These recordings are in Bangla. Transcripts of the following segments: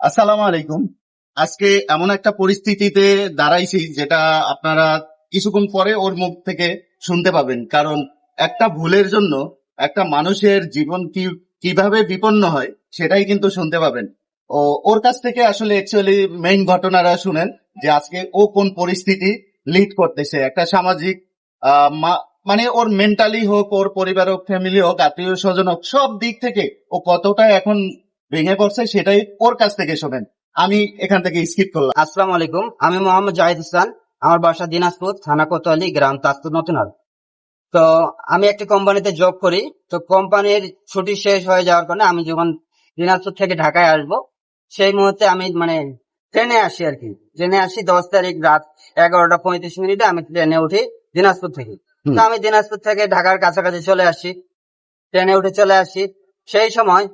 আসসালামু আলাইকুম। আজকে এমন একটা পরিস্থিতিতে দাঁড়াইছি যেটা আপনারা কিছুক্ষণ পরে ওর মুখ থেকে শুনতে পাবেন। কারণ একটা ভুলের জন্য একটা মানুষের জীবন কি, কীভাবে বিপন্ন হয় সেটাই কিন্তু শুনতে পাবেন। ও, ওর কাছ থেকে আসলে অ্যাকচুয়ালি মেইন ঘটনাটা শুনেন যে আজকে ও কোন পরিস্থিতি লিড করতেছে। একটা সামাজিক মানে ওর মেন্টালি হোক, ওর পরিবার হোক ফ্যামিলি হোক আত্মীয় স্বজন হোক, সব দিক থেকে ও কতটা এখন ভেঙে পড়ছে সেটাই ওর কাছ থেকে শোনেন। আমি এখান থেকে স্কিপ করলাম। আসসালামু আলাইকুম। আমি মোহাম্মদ জাহিদ হাসান আমার বাসা দিনাজপুর থানা কোতোয়ালি গ্রাম তাজপুর নতুনহাট। তো আমি একটি কোম্পানিতে জব করি। তো কোম্পানির ছুটি শেষ হয়ে যাওয়ার কারণে আমি যখন দিনাজপুর থেকে ঢাকায় আসব সেই মুহূর্তে আমি মানে ট্রেনে আসি আর কি। ট্রেনে আসি দশ তারিখ রাত এগারোটা পঁয়ত্রিশ মিনিটে আমি ট্রেনে উঠি দিনাজপুর থেকে। তো আমি দিনাজপুর থেকে ঢাকার কাছাকাছি চলে আসি। ট্রেনে উঠে চলে আসি। সেই সময়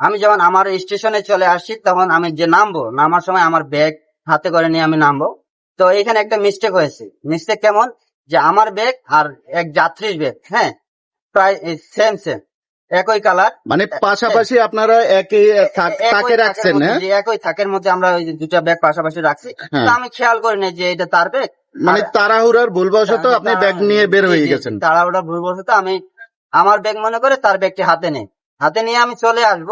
আমি যখন আমার স্টেশনে চলে আসি তখন আমি যে নামবো নামার সময় আমার ব্যাগ হাতে করে নিয়ে আমি নামবো। তো এখানে একটা মিস্টেক হয়েছে। মিস্টেক কেমন? যে আমার ব্যাগ আর এক যাত্রীর ব্যাগ হ্যাঁ? প্রায় সেম সেম একই কালার মানে পাশাপাশি আপনারা একই তাকে রাখছেন হ্যাঁ? একই থাকের মধ্যে আমরা ওই দুটা ব্যাগ পাশাপাশি রাখছি। হ্যাঁ। তো আমি খেয়াল করি না যে এটা তার ব্যাগ মানে তাড়াহুড়ার ভুলবশত আপনি ব্যাগ নিয়ে বের হয়ে গেছেন। তাড়াহুড়া ভুলবশত আমি আমার ব্যাগ মনে করে তার ব্যাগটি হাতে নেই। হাতে নিয়ে আমি চলে আসব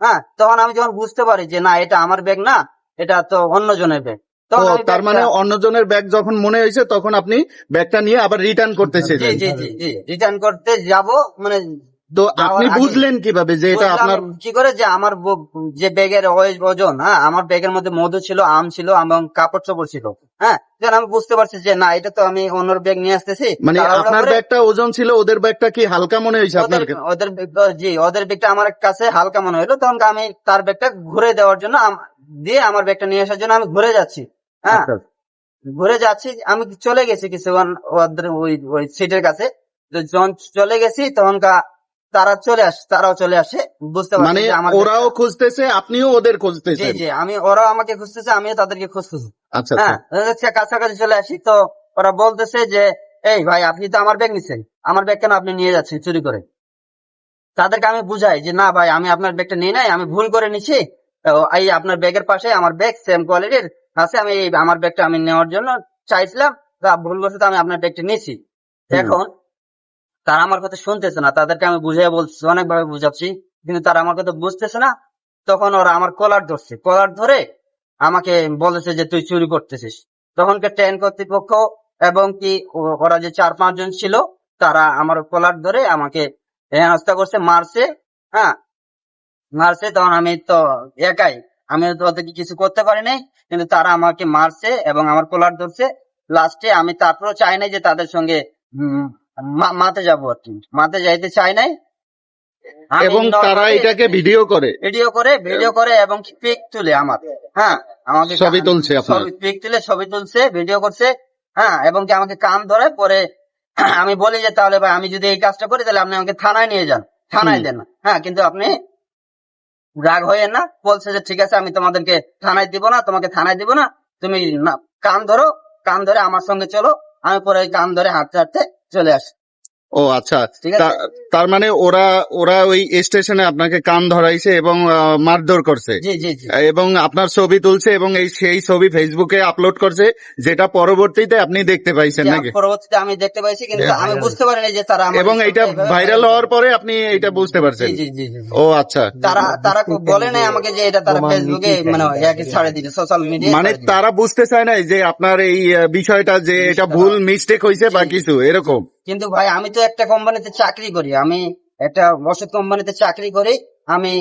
হ্যাঁ? তখন আমি যখন বুঝতে পারি যে না এটা আমার ব্যাগ না এটা তো অন্য জনের ব্যাগ তো তার মানে অন্যজনের ব্যাগ যখন মনে হয়েছে তখন আপনি ব্যাগটা নিয়ে আবার রিটার্ন করতে চেয়েছেন জি জি জি রিটার্ন করতে যাব মানে তো আপনি বুঝলেন কীভাবে যে এটা আপনার কি করে যে আমার যে ব্যাগের ওজন হ্যাঁ? আমার ব্যাগের মধ্যে মধু ছিল আম ছিল এবং কাপড় চোপড় ছিল হ্যাঁ? আমি বুঝতে পারছি যে না এটা তো আমি অন্যর ব্যাগ নিয়ে আসতেছি। মানে আপনার ব্যাগটা ওজন ছিল ওদের ব্যাগটা কি হালকা মনে হয়েছে আপনার ওদের জি ওদের ব্যাগটা আমার কাছে হালকা মনে হলো তখন আমি তার ব্যাগটা ঘুরে দেওয়ার জন্য দিয়ে আমার ব্যাগটা নিয়ে আসার জন্য আমি ঘুরে যাচ্ছি হ্যাঁ? আচ্ছা। ঘুরে যাচ্ছি আমি চলে গেছি কিছুক্ষণ ওই ওই সিটের কাছে। যখন চলে গেছি তখন তারা চলে আসে তারাও চলে আসে। বুঝতে পারছি মানে ওরাও খুঁজতেছে আপনিও ওদের জি খুঁজতেছেন। জি আমি ওরাও আমাকে খুঁজতেছে আমিও তাদেরকে খুঁজতেছি। আচ্ছা হ্যাঁ আচ্ছা। কাছাকাছি চলে আসি তো ওরা বলতেছে যে এই ভাই আপনি তো আমার ব্যাগ নিছেন আমার ব্যাগ কেন আপনি নিয়ে যাচ্ছেন চুরি করে? তাদেরকে আমি বুঝাই যে না ভাই আমি আপনার ব্যাগটা নিয়ে নাই আমি ভুল করে নিছি। তো এই আপনার ব্যাগের পাশে আমার ব্যাগ সেম কোয়ালিটির আছে আমি আমার ব্যাগটা আমি নেওয়ার জন্য চাইছিলাম তা ভুলবশত আমি আপনার ব্যাগটা নিয়েছি। হুম। এখন তারা আমার কথা শুনতেছে না। তাদেরকে আমি বুঝিয়ে বলছি, অনেকভাবে বুঝাচ্ছি, কিন্তু তারা আমার কথা বুঝতেছে না। তখন ওরা আমার কলার ধরছে। কলার ধরে আমাকে বলেছে যে, তুই চুরি করতেছিস। তখনকার ট্রেন কর্তৃপক্ষ এবং কি ওরা যে চার পাঁচজন ছিল, তারা আমার কলার ধরে আমাকে হেনস্থা করছে, মারছে হ্যাঁ? মারছে, তখন আমি তো একাই। আমি তো ওদেরকে কিছু করতে পারি নাই, কিন্তু তারা আমাকে মারছে এবং আমার কলার ধরছে। লাস্টে আমি তারপরেও চাই নাই যে তাদের সঙ্গে মাতে যাব মাতে যাইতে চাই নাই। আমি এবং তারা এটাকে ভিডিও করে। ভিডিও করে ভিডিও করে এবং পিক তুলে আমার। হ্যাঁ আমাকে ছবি তুলছে ছবি পিক তুলে ছবি তুলছে ভিডিও করছে হ্যাঁ এবং কি আমাকে কান ধরে পরে আমি বলি যে তাহলে ভাই আমি যদি এই কাজটা করি তাহলে আপনি আমাকে থানায় নিয়ে যান। থানায় দেন হ্যাঁ কিন্তু আপনি রাগ হয়ে না। বলছে যে ঠিক আছে আমি তোমাদেরকে থানায় দিব না তোমাকে থানায় দিব না। তুমি না কান ধরো কান ধরে আমার সঙ্গে চলো। আমি পরে ওই কান ধরে হাঁটতে হাঁটতে চলে আসি ও আচ্ছা। তা- তার মানে ওরা ওরা ওই স্টেশনে আপনাকে কান ধরাইছে এবং মারধর করছে। জি জি জি। এবং আপনার ছবি তুলছে এবং এই সেই ছবি ফেসবুকে আপলোড করছে যেটা পরবর্তীতে আপনি দেখতে পাইছেন নাকি? পরবর্তীতে আমি দেখতে পাইছি কিন্তু আমি বুঝতে পারিনি যে তারা এবং এটা ভাইরাল হওয়ার পরে আপনি এটা বুঝতে পারছেন। জি জি জি জি। ও আচ্ছা। তারা তারা বলে নাই আমাকে যে এটা তারা ফেসবুকে মানে একই ছাড়ে দিতে সোশ্যাল মিডিয়া মানে তারা বুঝতে চায় না যে আপনার এই বিষয়টা যে এটা ভুল মিস্টেক হয়েছে বা কিছু এরকম। কিন্তু ভাই, আমি তো একটা কোম্পানিতে চাকরি করি। আমি একটা ওষুধ কোম্পানিতে চাকরি করি। আমি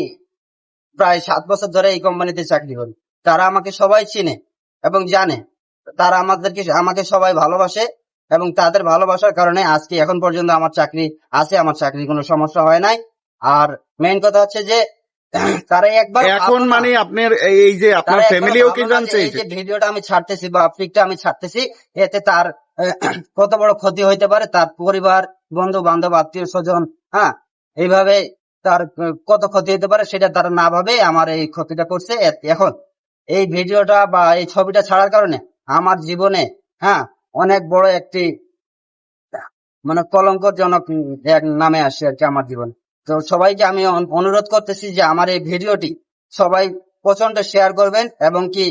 প্রায় সাত বছর ধরে এই কোম্পানিতে চাকরি করি। তারা আমাকে সবাই চিনে এবং জানে। তারা আমাদেরকে, আমাকে সবাই ভালোবাসে এবং তাদের ভালোবাসার কারণে আজকে এখন পর্যন্ত আমার চাকরি আছে, আমার চাকরি কোনো সমস্যা হয় নাই। আর মেইন কথা হচ্ছে যে এখন। মানে আপনার এই যে আপনার ফ্যামিলিও কি জানছে এই যে ভিডিওটা আমি ছাড়তেছি বা আমি ছাড়তেছি এতে তার কত বড় ক্ষতি হইতে পারে তার পরিবার বন্ধু বান্ধব আত্মীয় স্বজন হ্যাঁ এইভাবে তার কত ক্ষতি হতে পারে সেটা তারা না ভাবে আমার এই ক্ষতিটা করছে। এখন এই ভিডিওটা বা এই ছবিটা ছাড়ার কারণে আমার জীবনে হ্যাঁ অনেক বড় একটি মানে কলঙ্কজনক এক নামে আসে আর কি আমার জীবনে। তো সবাইকে আমি অনুরোধ করতেছি যে আমার এই ভিডিওটি সবাই প্রচণ্ড শেয়ার করবেন এবং কি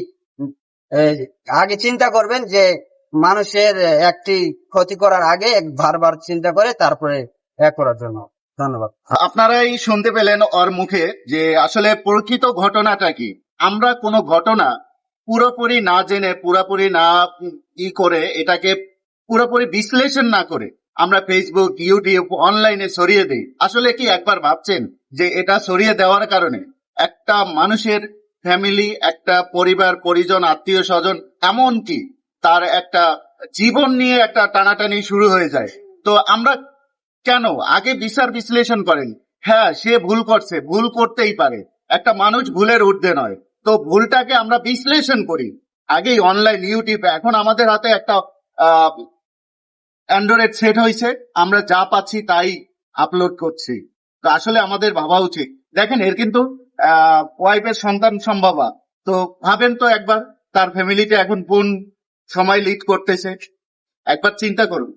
আগে চিন্তা করবেন যে মানুষের একটি ক্ষতি করার আগে বারবার চিন্তা করে তারপরে এক করার জন্য। ধন্যবাদ। আপনারাই শুনতে পেলেন ওর মুখে যে আসলে প্রকৃত ঘটনাটা কি। আমরা কোনো ঘটনা পুরোপুরি না জেনে, পুরোপুরি না ই করে এটাকে পুরোপুরি বিশ্লেষণ না করে আমরা ফেসবুক ইউটিউব অনলাইনে সরিয়ে দিই। আসলে কি একবার ভাবছেন যে এটা সরিয়ে দেওয়ার কারণে? একটা মানুষের ফ্যামিলি একটা পরিবার, পরিজন, আত্মীয় স্বজন এমনকি তার একটা জীবন নিয়ে একটা টানাটানি শুরু হয়ে যায়। তো আমরা কেন? আগে বিচার বিশ্লেষণ করেন। হ্যাঁ সে ভুল করছে, ভুল করতেই পারে। একটা মানুষ ভুলের ঊর্ধ্বে নয়। তো ভুলটাকে আমরা বিশ্লেষণ করি। আগেই অনলাইন ইউটিউবে এখন আমাদের হাতে একটা অ্যান্ড্রয়েড সেট হয়েছে, আমরা যা পাচ্ছি তাই আপলোড করছি। তো আসলে আমাদের ভাবা উচিত। দেখেন, এর কিন্তু ওয়াইফের সন্তান সম্ভাবা। তো ভাবেন তো একবার, তার ফ্যামিলিতে এখন কোন সময় লিড করতেছে। একবার চিন্তা করুন।